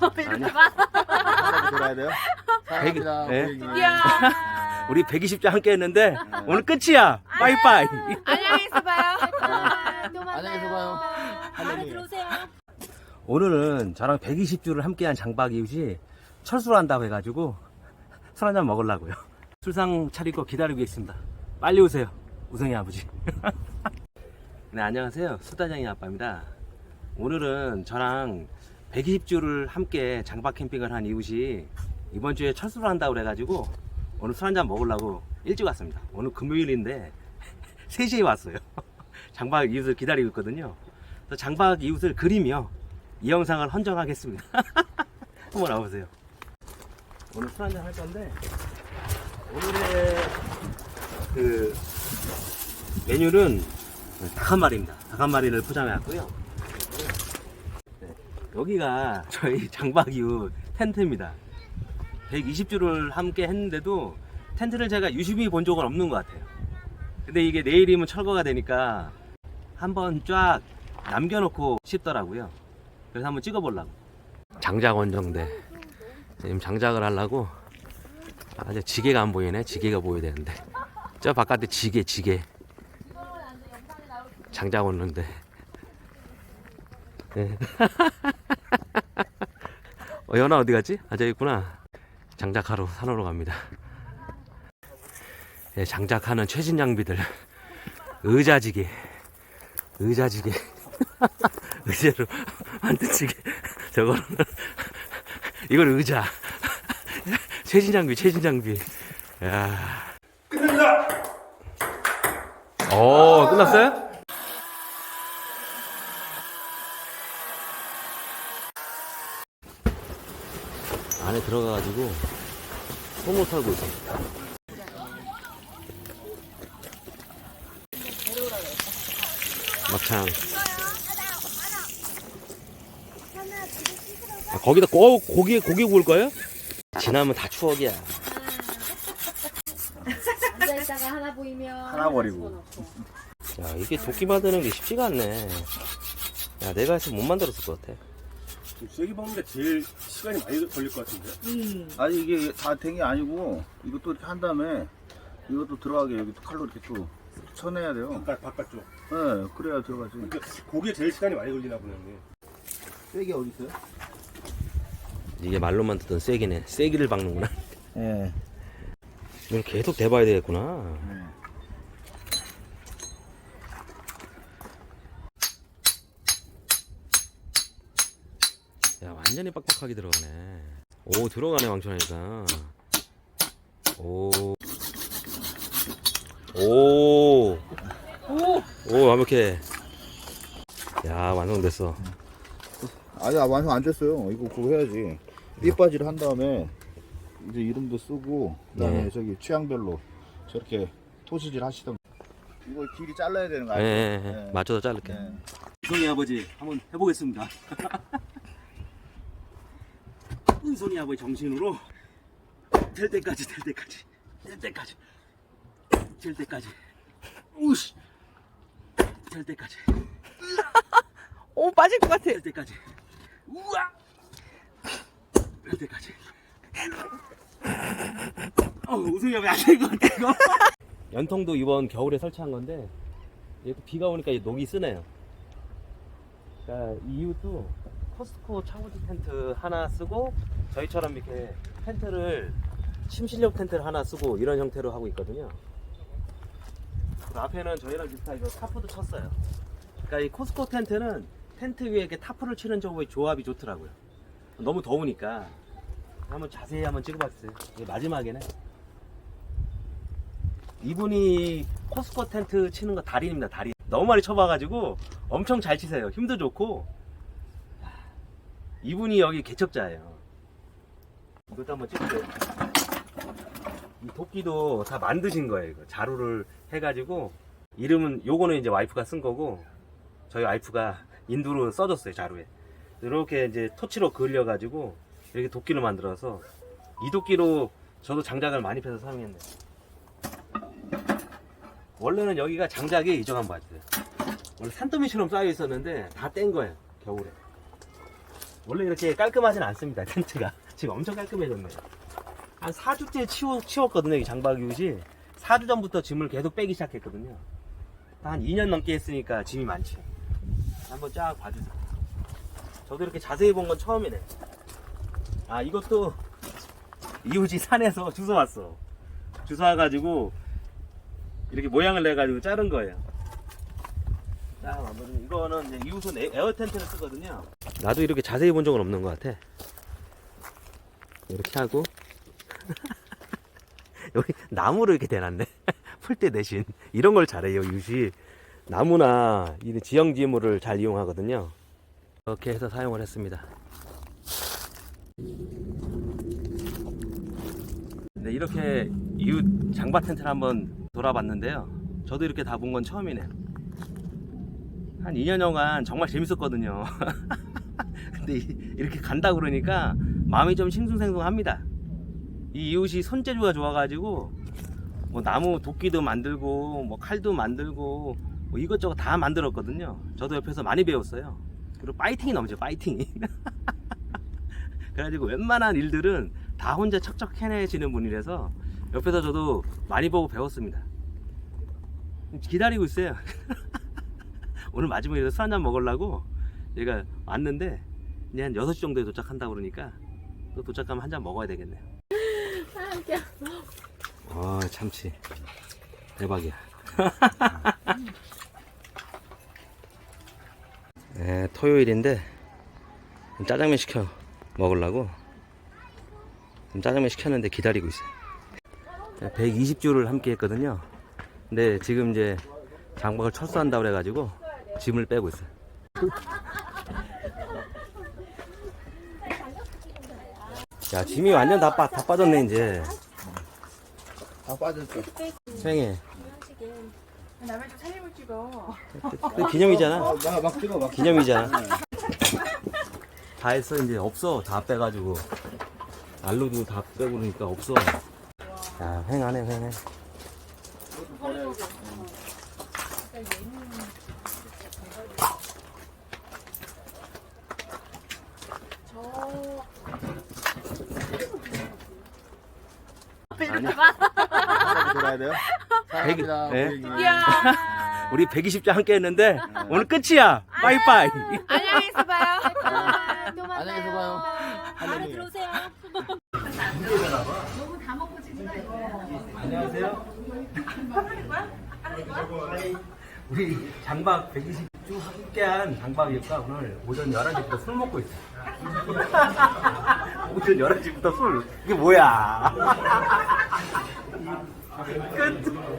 아니야. 하나 돌아야 돼요? 사랑합니다. 네. 고객님. 야. 우리 120장 함께 했는데 오늘 끝이야. 빠이빠이. 안녕히 있어봐요. 또 만나요. 안녕히 계세요. 안에 들어오세요. 오늘은 저랑 120주를 함께한 장박 이웃이 철수를 한다고 해가지고 술 한잔 먹으려고요. 술상 차리고 기다리고 있습니다. 빨리 오세요. 우성이 아버지. 네, 안녕하세요. 수다장이 아빠입니다. 오늘은 저랑 120주를 함께 장박 캠핑을 한 이웃이 이번 주에 철수를 한다고 그래가지고 오늘 술 한잔 먹으려고 일찍 왔습니다. 오늘 금요일인데 3시에 왔어요. 장박 이웃을 기다리고 있거든요. 그래서 장박 이웃을 그리며 이 영상을 헌정하겠습니다. 한번 와보세요. 오늘 술 한잔 할 건데 오늘의 그 메뉴는 닭 한 마리입니다. 닭 한 마리를 포장해 왔고요. 네, 여기가 저희 장박 이웃 텐트입니다. 120주를 함께 했는데도 텐트를 제가 유심히 본 적은 없는 것 같아요. 근데 이게 내일이면 철거가 되니까 한번 쫙 남겨놓고 싶더라고요. 그래서 한번 찍어보려고. 장작 원정대. 지금 장작을 하려고 아주 지게가 안 보이네. 지게가 보여야 되는데. 저 바깥에 지게, 지게. 장작 원정대. 네. 어, 연아 어디 갔지? 아, 저기 있구나. 장작하러 산으로 갑니다. 네, 장작하는 최신 장비들. 의자지게. 의자지게. 의자로 만든 지게. 저거는 이건 의자. 최신 장비, 최신 장비. 야. 끝났다. 오, 끝났어요? 안에 들어가가지고 소모 털고 있어. 막창. 아, 거기다 고, 고기 고기 구울 거예요? 지나면 다 추억이야. 앉아 있다가 하나 보이면 하나 버리고. 야 이게 도끼 만드는 게 쉽지가 않네. 야 내가 해서 못 만들었을 것 같아. 쐐기 박는 게 제일 시간이 많이 걸릴 것 같은데. 음. 아니 이게 다 된 게 아니고 이것도 이렇게 한 다음에 이것도 들어가게 여기 또 칼로 이렇게 또 쳐내야 돼요. 바깥, 바깥쪽. 네, 그래야 들어가지. 그러니까 고기에 제일 시간이 많이 걸리나 보네. 쐐기 어디 있어요? 이게 말로만 듣던 쐐기네. 쐐기를 박는구나. 네. 이걸 계속 대봐야 되겠구나. 네. 야 완전히 빡빡하게 들어가네. 오 들어가네 왕천하니까. 오. 오. 오 완벽해. 야 완성됐어. 아니 아, 완성 안 됐어요. 이거 그거 해야지. 삐빠지를 한 다음에 이제 이름도 쓰고 그다음에 네. 저기 취향별로 저렇게 토시질 하시던. 이거 길이 잘라야 되는 거 예, 아니에요? 예, 예. 네. 맞춰서 자를게. 네. 은송이 아버지 한번 해보겠습니다. 은송이 아버지 정신으로 될 때까지 될 때까지 될 때까지 될 때까지. 우씨! 될 때까지. 오 빠질 것 같아. 될 때까지. 우와! 될 때까지. 어 우승이 아버지 안될것 같아 이거. 연통도 이번 겨울에 설치한 건데 이게 또 비가 오니까 이 녹이 쓰네요. 그러니까 이 이웃도 코스트코 차고지 텐트 하나 쓰고 저희처럼 이렇게 텐트를 침실용 텐트를 하나 쓰고 이런 형태로 하고 있거든요. 그 앞에는 저희랑 비슷하게 이거 타프도 쳤어요. 그러니까 이 코스코 텐트는 텐트 위에 이렇게 타프를 치는 쪽의 조합이 좋더라고요. 너무 더우니까 한번 자세히 한번 찍어봤어요. 마지막에는 이분이 코스코 텐트 치는 거 달인입니다. 달인. 너무 많이 쳐봐가지고 엄청 잘 치세요. 힘도 좋고 이분이 여기 개척자예요. 이것도 한번 찍을게요. 이 도끼도 다 만드신 거예요. 이거 자루를 해가지고 이름은 요거는 이제 와이프가 쓴 거고 저희 와이프가 인두로 써줬어요 자루에. 이렇게 이제 토치로 그을려가지고 이렇게 도끼를 만들어서 이 도끼로 저도 장작을 많이 패서 사용했네요. 원래는 여기가 장작이 이정한 밭이에요. 원래 산더미처럼 쌓여 있었는데 다 뗀 거예요 겨울에. 원래 이렇게 깔끔하진 않습니다 텐트가. 지금 엄청 깔끔해졌네요. 한 4주째 치워, 치웠거든요 이 장박 이웃이. 4주 전부터 짐을 계속 빼기 시작했거든요. 한 2년 넘게 했으니까 짐이 많지 한번 쫙 봐주세요. 저도 이렇게 자세히 본 건 처음이네 아 이것도 이웃이 산에서 주워 왔어. 주워 와가지고 이렇게 모양을 내가지고 자른 거예요. 자, 마무리. 이거는 이제 이웃은 에- 에어 텐트를 쓰거든요. 나도 이렇게 자세히 본 적은 없는 것 같아. 이렇게 하고 여기 나무를 이렇게 대놨네. 풀대 대신 이런 걸 잘해요. 이웃이 나무나 이 지형지물을 잘 이용하거든요. 이렇게 해서 사용을 했습니다. 네, 이렇게 이웃 장바 텐트를 한번 돌아봤는데요. 저도 이렇게 다 본 건 처음이네요. 한 2년여간 정말 재밌었거든요. 근데 이- 이렇게 간다 그러니까 마음이 좀 싱숭생숭합니다. 이 이웃이 손재주가 좋아가지고 뭐 나무 도끼도 만들고 뭐 칼도 만들고 뭐 이것저것 다 만들었거든요. 저도 옆에서 많이 배웠어요. 그리고 파이팅이 넘죠, 파이팅이. 그래가지고 웬만한 일들은 다 혼자 척척 해내시는 분이라서 옆에서 저도 많이 보고 배웠습니다. 기다리고 있어요. 오늘 마지막에 술 한잔 먹으려고 얘가 왔는데 이제 한 6시 정도에 도착한다 그러니까 또 도착하면 한 잔 먹어야 되겠네요. 아, 참치. 대박이야. 네, 토요일인데 짜장면 시켜 먹으려고 짜장면 시켰는데 기다리고 있어요. 120주를 함께 했거든요. 근데 지금 이제 장박을 철수한다 그래가지고 짐을 빼고 있어요. 야, 짐이 완전 다, 빠, 다 빠졌네, 이제. 다 빠졌어. 수행해. 남의 좀 사진을 찍어. 그 기념이잖아. 어, 막, 막 찍어, 막. 기념이잖아. 다 했어, 이제. 없어. 다 빼가지고. 알로도 다 빼고 그러니까 없어. 야, 횡하네, 횡해. 돼요? 사랑합니다. 네. 고객님. 야 우리 120자 함께 했는데, 오늘 끝이야. 빠이빠이. 안녕히 있어봐요. 아, 또 만나요. 안녕히 계세요. 바로 들어오세요. 안녕하세요. 우리 장박 120주 함께한 장박일까 오늘 오전 11시부터 술 먹고 있어. 오전 11시부터 술. 이게 뭐야? 끝.